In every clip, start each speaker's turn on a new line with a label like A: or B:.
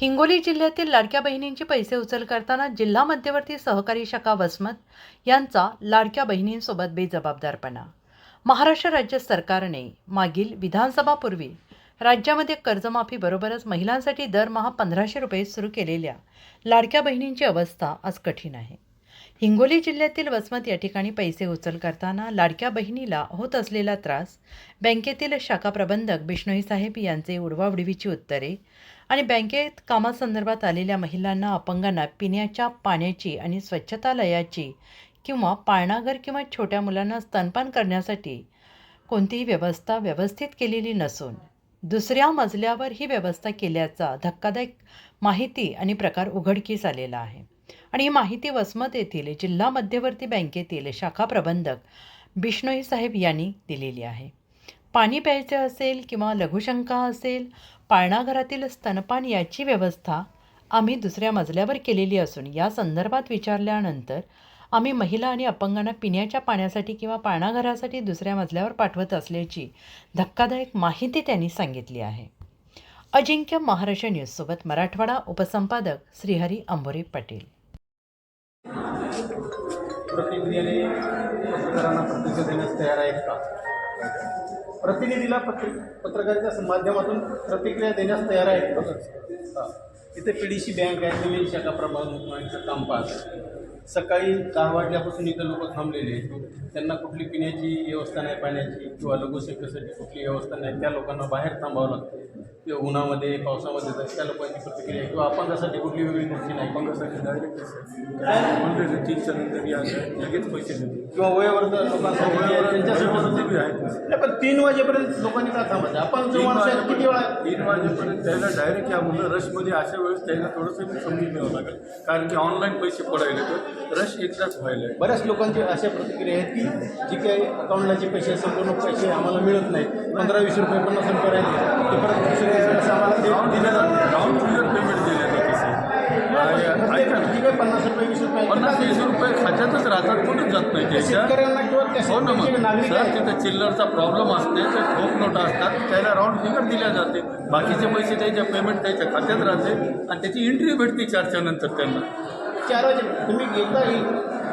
A: हिंगोली जिल्ह्यातील लाडक्या बहिणींचे पैसे उचल करताना जिल्हा मध्यवर्ती सहकारी शाखा वसमत यांचा लाडक्या बहिणींसोबत बेजबाबदारपणा. महाराष्ट्र राज्य सरकारने मागील विधानसभापूर्वी राज्यामध्ये कर्जमाफीबरोबरच महिलांसाठी दरमहा पंधराशे रुपये सुरू केलेल्या लाडक्या बहिणींची अवस्था आज कठीण आहे. हिंगोली जिल्ह्यातील वसमत या ठिकाणी पैसे उचल करताना लाडक्या बहिणीला होत असलेला त्रास बँकेतील शाखा प्रबंधक बिष्णोई साहेब यांचे उडवाउडवीची उत्तरे आणि बँकेत कामासंदर्भात आलेल्या महिलांना अपंगांना पिण्याच्या पाण्याची आणि स्वच्छतालयाची किंवा पाळणाघर किंवा छोट्या मुलांना स्तनपान करण्यासाठी कोणतीही व्यवस्था व्यवस्थित केलेली नसून दुसऱ्या मजल्यावर ही व्यवस्था केल्याचा धक्कादायक माहिती आणि प्रकार उघडकीस आलेला आहे. आणि ही माहिती वसमत येथील जिल्हा मध्यवर्ती बँकेतील शाखा प्रबंधक बिष्णोई साहेब यांनी दिलेली आहे. पाणी प्यायचे असेल किंवा लघुशंका असेल पाळणाघरातील स्तनपान याची व्यवस्था आम्ही दुसऱ्या मजल्यावर केलेली असून या संदर्भात विचारल्यानंतर आम्ही महिला आणि अपंगांना पिण्याच्या पाण्यासाठी किंवा पाळणाघरासाठी दुसऱ्या मजल्यावर पाठवत असल्याची धक्कादायक माहिती त्यांनी सांगितली आहे. अजिंक्य महाराष्ट्र न्यूजसोबत मराठवाडा उपसंपादक श्रीहरी अंबोरे पाटील.
B: प्रतिक्रियेने पत्रकारांना प्रतिक्रिया देण्यास तयार आहेत का? प्रतिनिधीला पत्र पत्रकारिता माध्यमातून प्रतिक्रिया देण्यास तयार आहेत. का इथे पी डी सी बँक आहे नवीन शाखा प्रबंधकांचं काम पाहत. सकाळी दहा वाजल्यापासून इथं लोक थांबलेले आहेत. त्यांना कुठली पिण्याची व्यवस्था नाही पाण्याची किंवा लघुशंकेसाठी कुठली व्यवस्था नाही त्या लोकांना बाहेर थांबावं लागतं. किंवा उन्हामध्ये पावसामध्ये तर त्या लोकांची प्रतिक्रिया. किंवा अपंगासाठी कुठली वेगळी गोष्टी नाही अपंगासाठी डायरेक्ट
C: म्हणजे तीनच्या नंतर या लगेच पैसे देते
B: किंवा वयोवर्ध लोकांसाठी जे आहे, त्यांच्यासाठी
C: बी आहेत.
B: नाही, पण तीन वाजेपर्यंत लोकांनी का थांबायचं? आपण जो माणूस आहे किती वेळा
C: तीन वाजेपर्यंत त्याला डायरेक्ट या मुलं रशमध्ये अशा वेळेस त्याला थोडंसं समजून घ्यावं लागेल. कारण की ऑनलाईन पैसे पडायले तर रश एकदाच व्हायला आहे
B: बऱ्याच लोकांची अशा प्रतिक्रिया आहेत की जी काही अकाउंटला जे पैसे संपूर्ण पैसे आम्हाला मिळत नाहीत. पंधरा वीस रुपये पन्नास रुपये राहिले. ते परत दुसऱ्या वेळेस आम्हाला ते दिलं. जातं
C: डाऊन फिगर पेमेंट दिले जाते
B: काही पन्नास रुपये वीस रुपये
C: पन्नास वीस रुपये खात्यातच राहतात कुठेच जात नाही त्याच्या
B: शेतकऱ्यांना किंवा त्या
C: हो ना मग. सर तिथं चिल्लरचा प्रॉब्लेम असते तर ठोक नोटा असतात. त्याला राऊंड फिगर दिल्या जाते. बाकीचे पैसे त्याच्या पेमेंट त्याच्या खात्यात राहते आणि त्याची एंट्री भेटते चारच्या नंतर त्यांना.
B: चार वाजे तुम्ही एकदा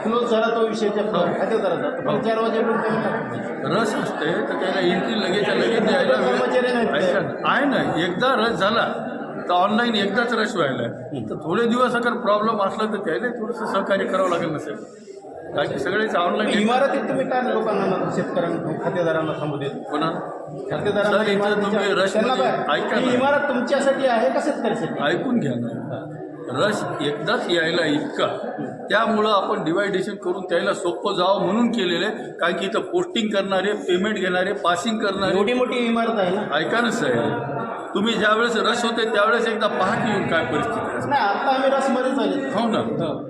B: क्लोज झाला तो विषय त्या खात्यात राहतात पण चार वाजेपर्यंत टाकतो
C: रस असते तर त्याला एंट्री लगेच लगेच द्यायला
B: कर्मचारी
C: आहे ना एकदा रस झाला तर ऑनलाईन एकदाच रश व्हायला. तर थोडे दिवस अगर प्रॉब्लेम असला तर त्याला थोडंसं सहकार्य करावं लागेल नसेल कारण सगळेच ऑनलाईन
B: इमारतीत तुम्ही काय लोकांना शेतकऱ्यांना खातेदारांना थांबू देत
C: पुन्हा
B: खातेदारांना
C: तुम्ही रश? ऐका.
B: इमारत तुमच्यासाठी आहे का शेतकऱ्यासाठी?
C: ऐकून घ्या ना. रस एकदाच यायला इतका. त्यामुळं आपण डिवायडेशन करून त्याला सोपं जावं म्हणून केलेलं आहे. कारण की इथं पोस्टिंग करणारे पेमेंट घेणारे पासिंग करणारे.
B: एवढी मोठी इमारत आहे ना?
C: ऐका ना साहेब. तुम्ही ज्यावेळेस रश होते त्यावेळेस एकदा पहा की येऊन काय परिस्थिती आहे.
B: नाही आता आम्ही रसमध्ये झाले
C: हो ना.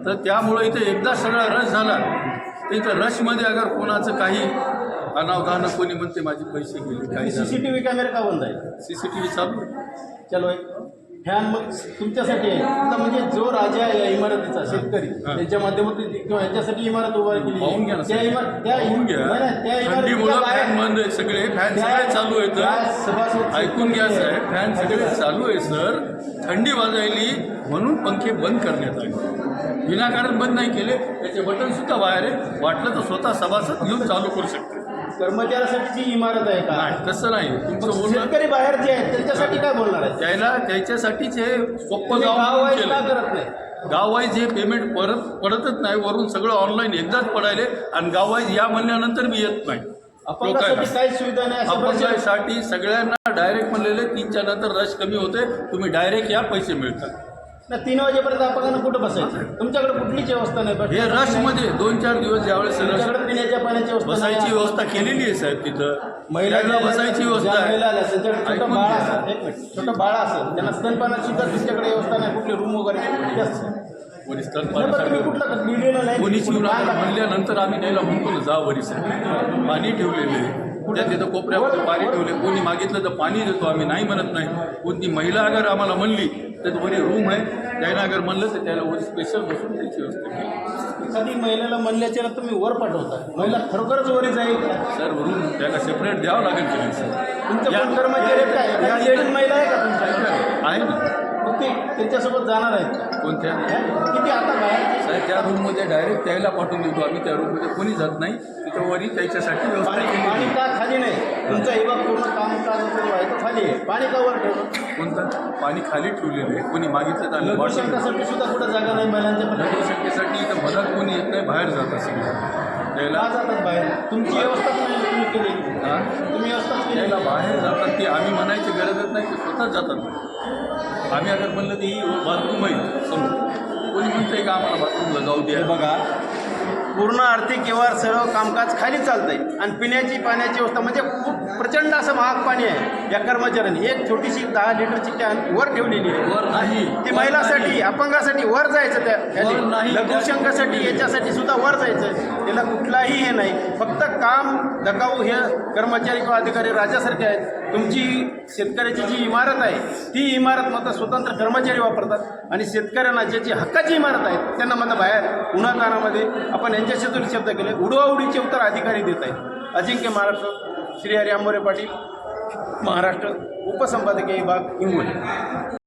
C: तर त्यामुळं इथं एकदा सगळा रश झाला. तर इथं रशमध्ये अगर कोणाचं काही अनावधानं कोणी म्हणते माझे पैसे गेले काही
B: C C T V camera का बंद आहे?
C: सी सी टी व्ही चालू आहे.
B: चलो फॅन मग तुमच्यासाठी आहे आता म्हणजे जो राजा आहे या इमारतीचा शेतकरी. त्यांच्या माध्यमातून किंवा याच्यासाठी इमारत उभा केली.
C: पाहून घ्या ना
B: त्या. इमारत त्या
C: पाहून घ्या.
B: नाही, नाही, त्या
C: थंडीमुळं
B: इमारतीच्या
C: फॅन
B: बाहेर
C: बंद आहे सगळे. फॅन
B: त्या-
C: सगळे चालू आहेत
B: त्या सभासद
C: ऐकून घ्या साहेब. फॅन सगळे चालू आहे सर. थंडी वाजायली म्हणून पंखे बंद करण्यात आले. विनाकारण बंद नाही केले. त्याचे बटन सुद्धा बाहेर आहे वाटलं तर स्वतः सभासद घेऊन चालू करू शकते
B: कर्मचाऱ्यासाठी जी इमारत आहे का?
C: नाही तसं नाही. तुमचं बोलणं
B: शेतकरी बाहेर जे आहेत त्यांच्यासाठी काय बोलणार आहे?
C: त्याला त्याच्यासाठीच हे सोपं
B: गाव
C: म्हणून
B: वाईज का
C: केलं
B: करत नाही?
C: गाववाईज हे पेमेंट परत पडतच नाही वरून सगळं ऑनलाईन एकदाच पडायले आणि गाववाईज या म्हणल्यानंतर मी येत नाही.
B: अपंगासाठी
C: लोकांना.
B: काहीच सुविधा नाही
C: अपंगासाठी सगळ्यांना डायरेक्ट म्हणलेले तीनच्या नंतर रश कमी होते तुम्ही डायरेक्ट या पैसे मिळतात.
B: नाही, तीन वाजेपर्यंत अपंगांना कुठं बसायचं? तुमच्याकडे कुठलीच व्यवस्था नाही.
C: हे रशमध्ये दोन चार दिवस ज्यावेळेस
B: तुमच्याकडे पिण्याच्या पाण्याची व्यवस्था नाही.
C: बसायची व्यवस्था केलेली आहे साहेब तिथं.
B: महिलांना
C: बसायची व्यवस्था
B: त्यांच्याकडे छोटं बाळ. असेल एक मिनिट. छोटं बाळ असेल त्यांना स्तनपानाची सुद्धा तुमच्याकडे व्यवस्था नाही कुठली रूम वगैरे
C: कोणी
B: नाही,
C: स्तनपानासाठी
B: कुठलं लिहिलेलं नाही
C: कोणी
B: कुठं
C: शिवरात्र
B: काय
C: म्हणल्यानंतर आम्ही त्याला म्हणतो ना जा वरी साहेब. पाणी ठेवलेले त्या तिथं कोपऱ्यावर पाणी ठेवले. कोणी मागितलं तर पाणी देतो आम्ही नाही म्हणत नाही. कोणती महिला अगर आम्हाला म्हणली तर वरी रूम आहे. त्यानं अगर म्हणलं तर त्याला वरी स्पेशल बसून त्याची व्यवस्था केली.
B: एखादी महिलेला म्हणल्याच्या तुम्ही वर पाठवता. महिला खरोखरच वरी जाईल?
C: सर रूम त्याला सेपरेट द्यावं लागेल की नाही सर?
B: तुमचं
C: या-
B: कोण कर्मचारी आहेत काय
C: या-
B: एखादी लेडीज महिला आहे का तुमच्या?
C: आहे ना.
B: ते त्यांच्यासोबत जाणार आहेत?
C: कोणत्या?
B: किती आता बाहेर?
C: साहेब त्या रूममध्ये डायरेक्ट त्याला पाठवून देतो आम्ही त्या रूममध्ये कोणी जात नाही. तिथं वरी त्याच्यासाठी व्यवस्था
B: पाणी
C: केली
B: पाणी का खाली नाही? तुमचा विभाग पूर्ण कामकाज जो आहे? तो खाली आहे. पाणी का वर ठेवलं?
C: कोणतं? पाणी खाली ठेवलेलं आहे. कोणी मागितलं तर वाटून देतो.
B: लघुशंकासाठी सुद्धा कुठं जागा नाही महिलांच्या पण.
C: इथं मदत कोणी येत नाही बाहेर जात असेल त्याला
B: का जातात बाहेर? तुमची व्यवस्था तुम्ही केली.
C: हा?
B: तुम्ही असंच केली
C: बाहेर जातात की आम्ही म्हणायची गरजच नाही ते स्वतःच जातात. आम्ही अगर म्हणलं ती ही बाथरूम आहे समोर. कोणी म्हणतंय का आम्हाला बाथरूमला जाऊ द्या?
B: बघा पूर्ण आर्थिक व्यवहार सर्व कामकाज खाली चालतंय. आणि पिण्याची पाण्याची व्यवस्था म्हणजे खूप प्रचंड असं महाग पाणी आहे. या कर्मचाऱ्यांनी एक छोटीशी दहा लिटरची कॅन वर ठेवलेली आहे.
C: वर नाही.
B: ती महिलासाठी. अपंगासाठी वर जायचं त्या. लघुशंकासाठी याच्यासाठी सुद्धा वर जायचं त्याला कुठलाही हे नाही. फक्त काम दकाऊ हे कर्मचारी किंवा अधिकारी राजासारखे आहेत. तुमची शेतकऱ्याची जी इमारत आहे ती इमारत मात्र स्वतंत्र कर्मचारी वापरतात आणि शेतकऱ्यांना ज्याची हक्काची इमारत आहे त्यांना मात्र बाहेर उन्हातानामध्ये आपण यांच्याशी जरी शब्द केले उडवाउडीचे उत्तर अधिकारी देत आहेत. अजिंक्य महाराष्ट्र श्री हरी आंबोरे पाटील महाराष्ट्र उपसंपादकीय विभाग हिंगोली.